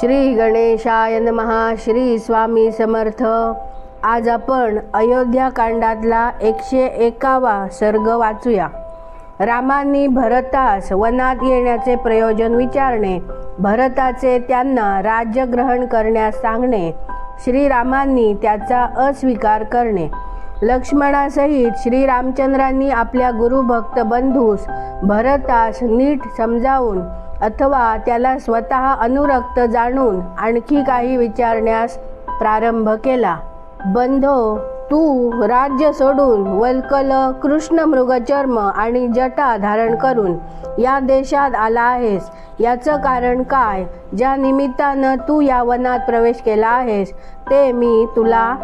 श्री गणेशाय नमहा श्री स्वामी समर्थ. आज आपण अयोध्या कांडातला एकशे एकावा सर्ग वाचूया. रामांनी भरतास वनात येण्याचे प्रयोजन विचारणे भरताचे त्यांना राज्य ग्रहण करण्यास सांगणे श्रीरामांनी त्याचा अस्वीकार करणे. लक्ष्मणासहित श्रीरामचंद्रांनी आपल्या गुरुभक्त बंधूस भरतास नीट समजावून अथवा त्याला स्वतः अनुरक्त जाणून आणखी काही विचारण्यास प्रारंभ केला. बंधो तू राज्य सोडून वल्कल कृष्णमृगचर्म आणि जटा धारण करून या देशात आला आहेस. याचं कारण काय? ज्या निमित्तानं तू या वनात प्रवेश केला आहेस ते मी तुला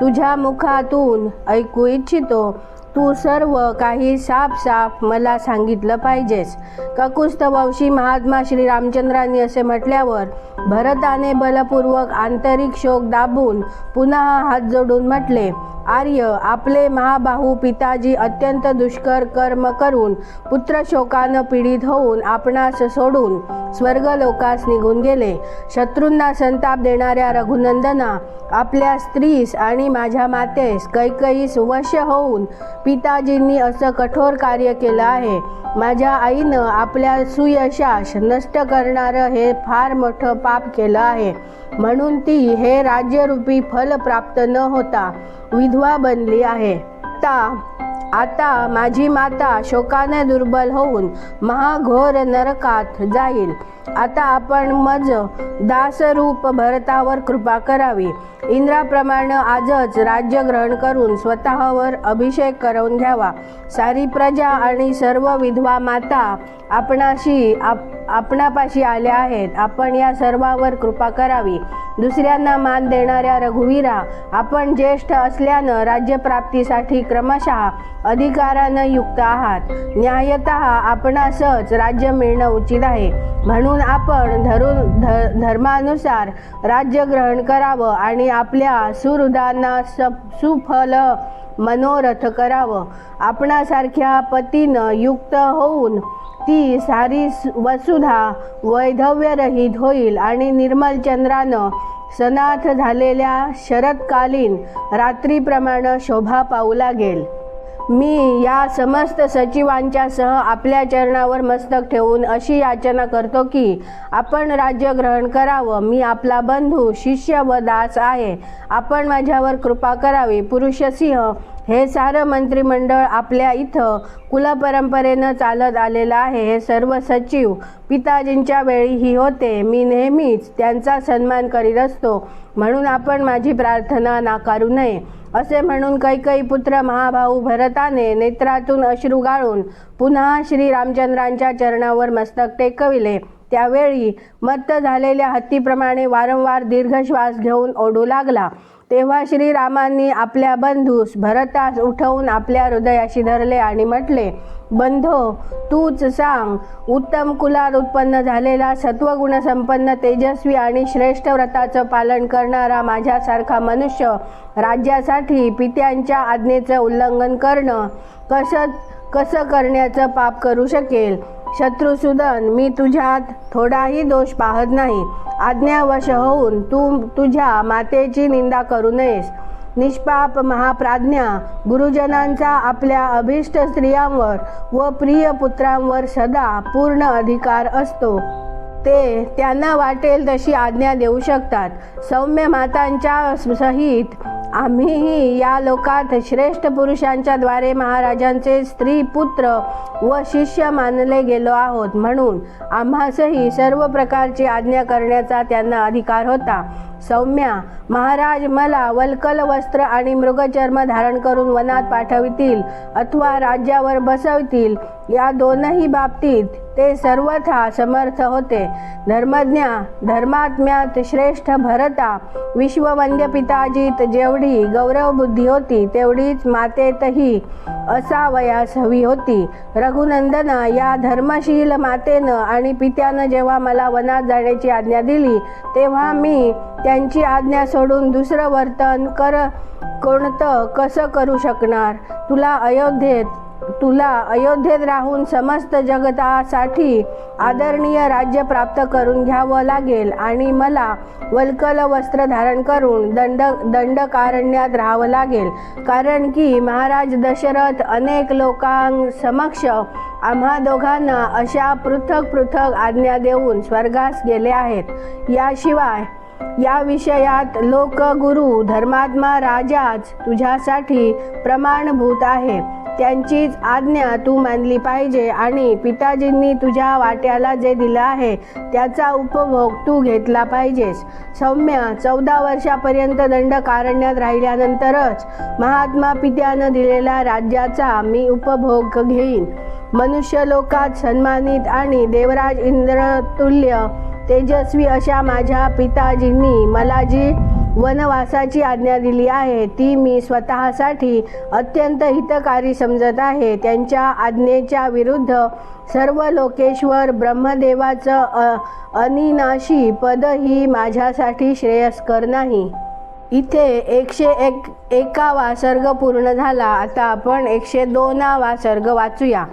तुझ्या मुखातून ऐकू इच्छितो. तू सर्व काही साफ साफ मला सांगितलं पाहिजेस. ककुस्तवंशी महात्मा श्री रामचंद्रांनी असे म्हटल्यावर भरताने बलपूर्वक आंतरिक शोक दाबून पुन्हा हात जोडून म्हटले आर्य आपले महाबाहू पिताजी अत्यंत दुष्कर कर्म करून पुत्र शोकानं पीडित होऊन आपणास सोडून स्वर्गलोकास निघून गेले. शत्रूंना संताप देणाऱ्या रघुनंदना आपल्या स्त्रीस आणि माझ्या मातेस कैकईस वश होऊन पिताजींनी असं कठोर कार्य केलं आहे. माझ्या आईनं आपल्या सुयशास नष्ट करणारं हे फार मोठं पाप केलं आहे. म्हणून ती हे राज्यरूपी फल प्राप्त न होता विधवा बनली आहे. आता आता माझी माता शोकाने दुर्बल होऊन महाघोर नरकात जाईल. आता आपण मज दासरूप भरतावर कृपा करावी. इंद्राप्रमाणे आजच राज्य ग्रहण करून स्वतःवर अभिषेक करून घ्यावा. सारी प्रजा आणि सर्व विधवा माता आपणाशी आप आपणापाशी आल्या आहेत. आपण या सर्वावर कृपा करावी. दुसऱ्यांना मान देणाऱ्या रघुवीरा आपण ज्येष्ठ असल्यानं राज्यप्राप्तीसाठी क्रमशः अधिकारानं युक्त आहात. न्यायत आपणासच राज्य मिळणं उचित आहे. म्हणून आपण धरून ध धर्मानुसार राज्य ग्रहण करावं आणि आपल्या सुहृदांना स सुफल मनोरथ करावं. आपणासारख्या पतीनं युक्त होऊन ती सारी वसुधा वैधव्यरहित होईल आणि निर्मल चंद्रानं सनाथ झालेल्या शरदकालीन रात्रीप्रमाणे शोभा पाहू लागेल. मी या समस्त सचिवांच्या सह आपल्या चरणावर मस्तक ठेवून अशी याचना करतो की आपण राज्य ग्रहण करावं मी आपला बंधू शिष्य व दास आहे. आपण माझ्यावर कृपा करावी. पुरुषसिंह हे सारं मंत्रिमंडळ आपल्या इथं कुलपरंपरेनं चालत आलेलं आहे. हे सर्व सचिव पिताजींच्या वेळीही होते. मी नेहमीच त्यांचा सन्मान करीत असतो. म्हणून आपण माझी प्रार्थना नाकारू नये. असे म्हणून कैकई पुत्र महाभाऊ भरताने नेत्रातून अश्रू गाळून पुन्हा श्री रामचंद्रांच्या चरणावर मस्तक टेकविले. त्यावेळी मत्त झालेल्या हत्तीप्रमाणे वारंवार दीर्घ श्वास घेऊन ओढू लागला. तेव्हा श्रीरामांनी आपल्या बंधूस भरतास उठवून आपल्या हृदयाशी धरले आणि म्हटले बंधो तूच सांग उत्तम कुलात उत्पन्न झालेला सत्वगुणसंपन्न तेजस्वी आणि श्रेष्ठ व्रताचं पालन करणारा माझ्यासारखा मनुष्य राज्यासाठी पित्यांच्या आज्ञेचं उल्लंघन करणं कसं कसं करण्याचं पाप करू शकेल? शत्रुसूदन मी तुझ्यात थोडाही दोष पाहत नाही. आज्ञावश होऊन तू तुझ्या मातेची निंदा करू नयेस. निष्पाप महाप्राज्ञा गुरुजनांचा आपल्या अभिष्ट स्त्रियांवर व प्रिय पुत्रांवर सदा पूर्ण अधिकार असतो. ते त्यांना वाटेल तशी आज्ञा देऊ शकतात. सौम्य मातांच्या सहित आम्हीही या लोकात श्रेष्ठ पुरुषांच्या द्वारे महाराजांचे स्त्री पुत्र व शिष्य मानले गेलो आहोत. म्हणून आम्हासही सर्व प्रकारची आज्ञा करण्याचा त्यांना अधिकार होता. सौम्या महाराज मला वल्कल वस्त्र आणि मृगचर्म धारण करून वनात पाठवितील अथवा राज्यावर बसवतील. या दोनही बाबतीत ते सर्वथा समर्थ होते. धर्मज्ञा धर्मात्म्यात श्रेष्ठ भरता विश्ववंद्य पिताजीत जेवढी गौरवबुद्धी होती तेवढीच मातेतही असावयास हवी होती. रघुनंदना या धर्मशील मातेनं आणि पित्यानं जेव्हा मला वनात जाण्याची आज्ञा दिली तेव्हा मी त्यांची आज्ञा सोडून दुसरं वर्तन कर कोणतं कसं करू शकणार? तुला अयोध्येत तुला अयोध्येत राहून समस्त जगतासाठी आदरणीय राज्य प्राप्त करून घ्यावं लागेल आणि मला वल्कल वस्त्र धारण करून दंड दंडकारण्यात राहावं लागेल. कारण की महाराज दशरथ अनेक लोकांसमक्ष आम्हा दोघांना अशा पृथक पृथक आज्ञा देऊन स्वर्गास गेले आहेत. याशिवाय या विषयात लोकगुरु धर्मात्मा राजाच तुझ्यासाठी प्रमाणभूत आहे. त्यांचीच आज्ञा तू मानली पाहिजे आणि पिताजींनी तुझ्या वाट्याला जे दिलं आहे त्याचा उपभोग तू घेतला पाहिजेस. सौम्य चौदा वर्षापर्यंत दंड कारण्यात राहिल्यानंतरच महात्मा पित्यानं दिलेल्या राज्याचा मी उपभोग घेईन. मनुष्य लोकात सन्मानित आणि देवराज इंद्रतुल्य तेजस्वी अशा माझ्या पिताजींनी मला जी वनवासाची आज्ञा दिली आहे ती मी स्वतःसाठी अत्यंत हितकारी समजत आहे. त्यांच्या आज्ञेच्या विरुद्ध सर्व लोकेश्वर ब्रह्मदेवाचं अ अनिनाशी पद ही माझ्यासाठी श्रेयस्कर नाही. इथे एकशे एक एकावा सर्ग पूर्ण झाला. आता आपण एकशे दोनावा सर्ग वाचूया.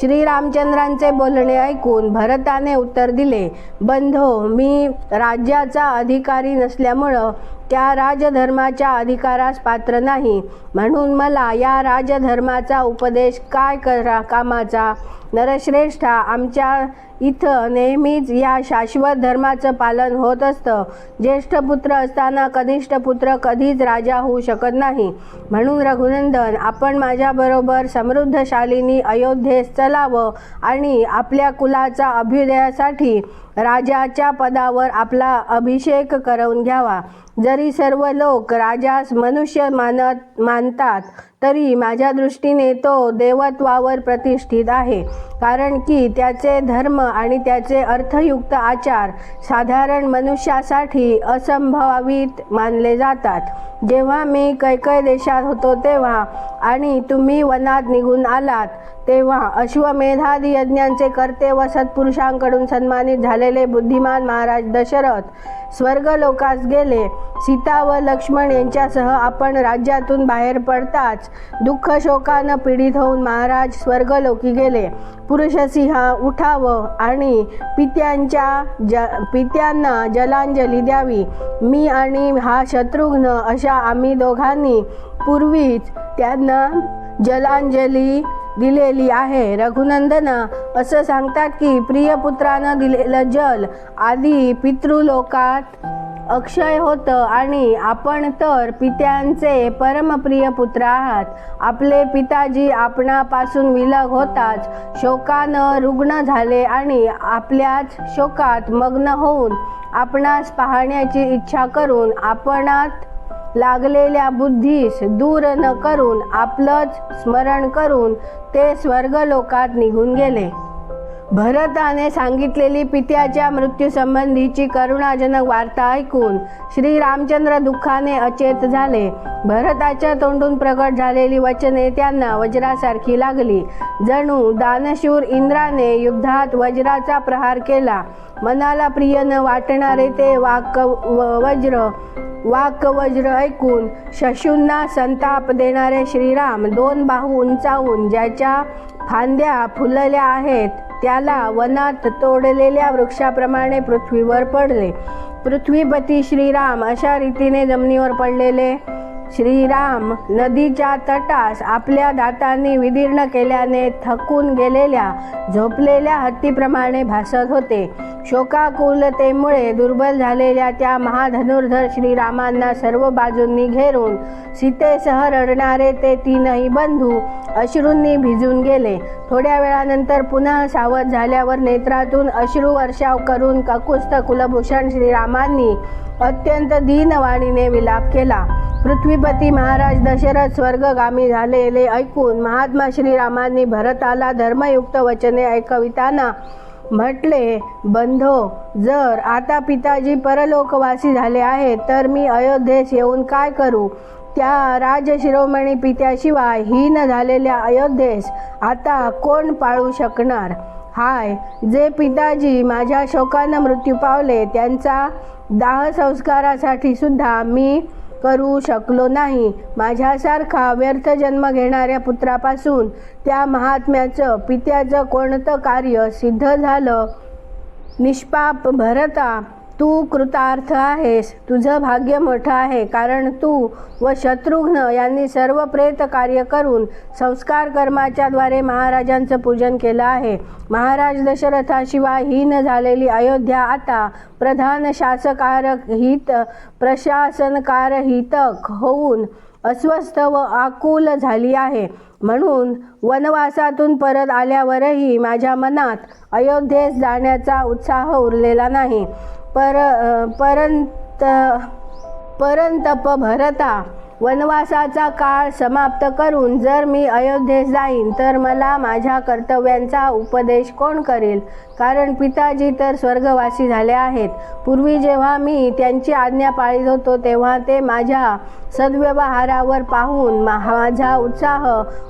श्रीरामचंद्रांचे बोलणे ऐकून भरताने उत्तर दिले बंधो मी राज्याचा अधिकारी नसल्यामुळं त्या राजधर्माच्या अधिकारास पात्र नाही. म्हणून मला या राजधर्माचा उपदेश काय करा कामाचा? नरश्रेष्ठा आमच्या इथं नेहमीच या शाश्वत धर्माचं पालन होत असतं. ज्येष्ठ पुत्र असताना कनिष्ठ पुत्र कधीच राजा होऊ शकत नाही. म्हणून रघुनंदन आपण माझ्याबरोबर समृद्धशालीनी अयोध्येस चलावं आणि आपल्या कुलाचा अभ्युदयासाठी राजाच्या पदावर आपला अभिषेक करवून घ्यावा. जरी सर्व लोक राजास मनुष्य मानत मानतात तरी माझ्या दृष्टीने तो देवत्वावर प्रतिष्ठित आहे. कारण की त्याचे धर्म आणि त्याचे अर्थयुक्त आचार साधारण मनुष्यासाठी असंभावित मानले जातात. जेव्हा मी कैकय देशात होतो तेव्हा आणि तुम्ही वनात निघून आलात तेव्हा अश्वमेधादी यज्ञांचे कर्ते व सत्पुरुषांकडून सन्मानित झालेले बुद्धिमान महाराज दशरथ स्वर्गलोकास गेले. सीता व लक्ष्मण यांच्यासह आपण राज्यातून बाहेर पडताच दुःख शोकानं पीडित होऊन महाराज स्वर्गलोकी गेले. पुरुषसिंहा उठावं आणि पित्यांच्या ज पित्यांना जलांजली द्यावी. मी आणि हा शत्रुघ्न अशा आम्ही दोघांनी पूर्वीच त्यांना जलांजली दिलेली आहे. रघुनंदना असं सांगतात की प्रियपुत्रानं दिलेलं जल आधी पितृलोकात अक्षय होतं आणि आपण तर पित्यांचे परमप्रिय पुत्र आहात. आपले पिताजी आपणापासून विलग होताच. शोकानं रुग्ण झाले आणि आपल्याच शोकात मग्न होऊन आपणास पाहण्याची इच्छा करून आपणात लागलेल्या बुद्धीस दूर न करून आपलंच स्मरण करून ते स्वर्गलोकात निघून गेले. भरताने सांगितलेली पित्याच्या मृत्यूसंबंधीची करुणाजनक वार्ता ऐकून श्री रामचंद्र दुःखाने अचेत झाले. भरताच्या तोंडून प्रकट झालेली वचने त्यांना वज्रासारखी लागली. जणू दानशूर इंद्राने युद्धात वज्राचा प्रहार केला. मनाला प्रिय न वाटणारे ते वाक व- वज्र वाकवज्र ऐकून शशूंना संताप देणारे श्रीराम दोन बाहू उंचावून ज्याच्या फांद्या फुलल्या आहेत. त्याला वनात तोडलेल्या वृक्षाप्रमाणे पृथ्वीवर पडले. पृथ्वीपती श्रीराम अशा रीतीने जमिनीवर पडलेले. श्रीराम नदीच्या तटास आपल्या दातांनी विदीर्ण केल्याने थकून गेलेल्या झोपलेल्या हत्तीप्रमाणे भासत होते. शोकाकुलतेमुळे दुर्बल झालेल्या त्या महाधनुर्धर श्रीरामांना सर्व बाजूंनी घेरून सीतेसह रडणारे ते तीनही बंधू अश्रूंनी भिजून गेले. थोड्या वेळानंतर पुन्हा सावध झाल्यावर नेत्रातून अश्रू वर्षाव करून ककुस्त कुलभूषण श्रीरामांनी अत्यंत दीनवाणीने विलाप केला. पृथ्वीपती महाराज दशरथ स्वर्गगामी झालेले ऐकून महात्मा श्रीरामांनी भरताला धर्मयुक्त वचने ऐकविताना म्हटले बंधो जर आता पिताजी परलोकवासी झाले आहेत तर मी अयोध्येस येऊन काय करू? त्या राजशिरोमणी पित्याशिवाय हीन झालेल्या अयोध्येस आता कोण पाळू शकणार? हाय जे पिताजी माझ्या शोकानं मृत्यू पावले त्यांचा दाहसंस्कारासाठी सुद्धा मी करू शकलो नाही. माझ्यासारखा व्यर्थ जन्म घेणाऱ्या पुत्रापासून त्या महात्म्याचं पित्याचं कोणतं कार्य सिद्ध झालं? निष्पाप भरता तू कृतार्थ आहेस. तुझं भाग्य मोठं आहे. कारण तू व शत्रुघ्न यांनी सर्व प्रेत कार्य करून संस्कार कर्माच्याद्वारे महाराजांचं पूजन केलं आहे. महाराज दशरथाशिवाय हीन झालेली अयोध्या आता प्रधान शासकारक हित प्रशासनकार हितक होऊन अस्वस्थ व आकुल झाली आहे. म्हणून वनवासातून परत आल्यावरही माझ्या मनात अयोध्येस जाण्याचा उत्साह उरलेला नाही. पर परंत परंतप भरता वनवासाचा काळ समाप्त करून जर मी अयोध्येस जाईन तर मला माझ्या कर्तव्यांचा उपदेश कोण करेल? कारण पिताजी तर स्वर्गवासी झाले आहेत. पूर्वी जेव्हा मी त्यांची आज्ञा पाळीत होतो तेव्हा ते माझ्या सद्व्यवहारावर पाहून माझा उत्साह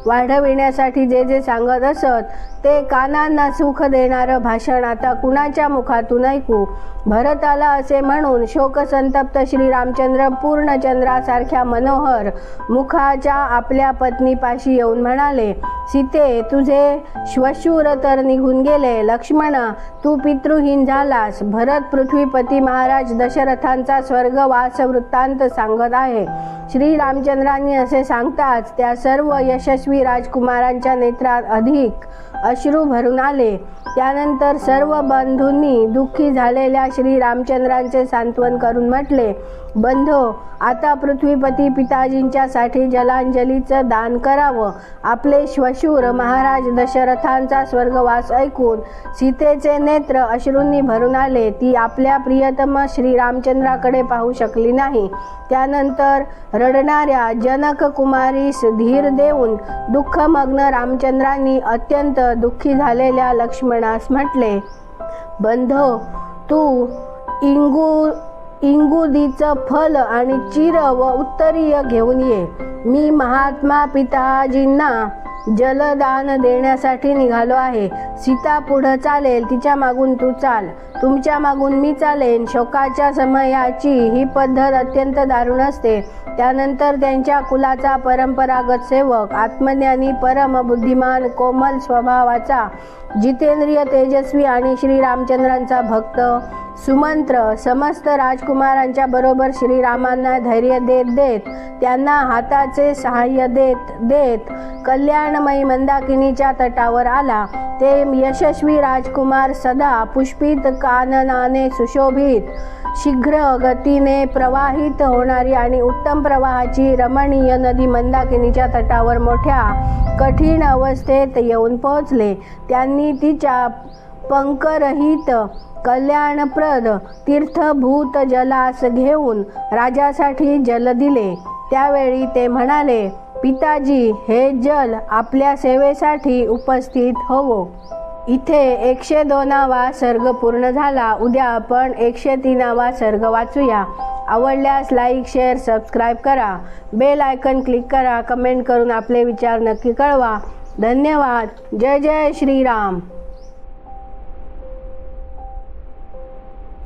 वाढविण्यासाठी जे जे सांगत असत ते कानांना सुख देणारं भाषण आता कुणाच्या मुखातून ऐकू? भरताला असे म्हणून शोकसंतप्त श्रीरामचंद्र पूर्णचंद्रासारख्या मनोहर मुखाच्या आपल्या पत्नीपाशी येऊन म्हणाले सीते तुझे श्वशूर तर निघून गेले. लक्ष्मणा तू पितृहीन झालास. भरत पृथ्वीपती महाराज दशरथांचा स्वर्गवास वृत्तांत सांगत आहे. श्रीरामचंद्रांनी असे सांगताच त्या सर्व यशस्वी राजकुमारांच्या नेत्रात अधिक अश्रू भरून आले. त्यानंतर सर्व बंधूंनी दुःखी झालेल्या श्रीरामचंद्रांचे सांत्वन करून म्हटले बंधो आता पृथ्वीपती पिताजींच्यासाठी जलांजलीचं दान करावं. आपले श्वशूर महाराज दशरथांचा स्वर्गवास ऐकून सीतेचे नेत्र अश्रूंनी भरून आले. ती आपल्या प्रियतम श्रीरामचंद्राकडे पाहू शकली नाही. त्यानंतर रडणाऱ्या जनक कुमारीस धीर देऊन दुःखमग्न रामचंद्रांनी अत्यंत दुःखी झालेल्या लक्ष्मणास म्हटले बंधो तू इंगू इंगुदीचं फल आणि चिर व उत्तरीय घेऊन ये. मी महात्मा पिताजींना जलदान देण्यासाठी निघालो आहे. सीता पुढं चालेल तिच्या मागून तू चाल. तुमच्या मागून मी चालेन. शोकाच्या समयाची ही पद्धत अत्यंत दारुण असते. त्यानंतर त्यांच्या कुलाचा परंपरागत सेवक आत्मज्ञानी परम बुद्धिमान कोमल स्वभावाचा जितेंद्रिय तेजस्वी आणि श्रीरामचंद्रांचा भक्त सुमंत्र समस्त राजकुमारांच्या बरोबर श्रीरामांना धैर्य देत देत त्यांना हाताचे सहाय्य देत देत कल्याणमयी मंदाकिनीच्या तटावर आला. ते यशस्वी राजकुमार सदा पुष्पित काननाने सुशोभित शीघ्र गतीने प्रवाहित होणारी आणि उत्तम प्रवाहाची रमणीय नदी मंदाकिनीच्या तटावर मोठ्या कठीण अवस्थेत येऊन पोहोचले. त्यांनी तिच्या पंकरहित कल्याणप्रद तीर्थभूत जलास घेऊन राजासाठी जल दिले. त्यावेळी ते म्हणाले पिताजी हे जल आपल्या सेवेसाठी उपस्थित होवो. इथे एकशे दोनावा सर्ग पूर्ण झाला. उद्या आपण एकशे तीनावा सर्ग वाचूया. आवडल्यास लाईक शेअर सबस्क्राईब करा. बेल आयकन क्लिक करा. कमेंट करून आपले विचार नक्की कळवा. धन्यवाद. जय जय श्रीराम.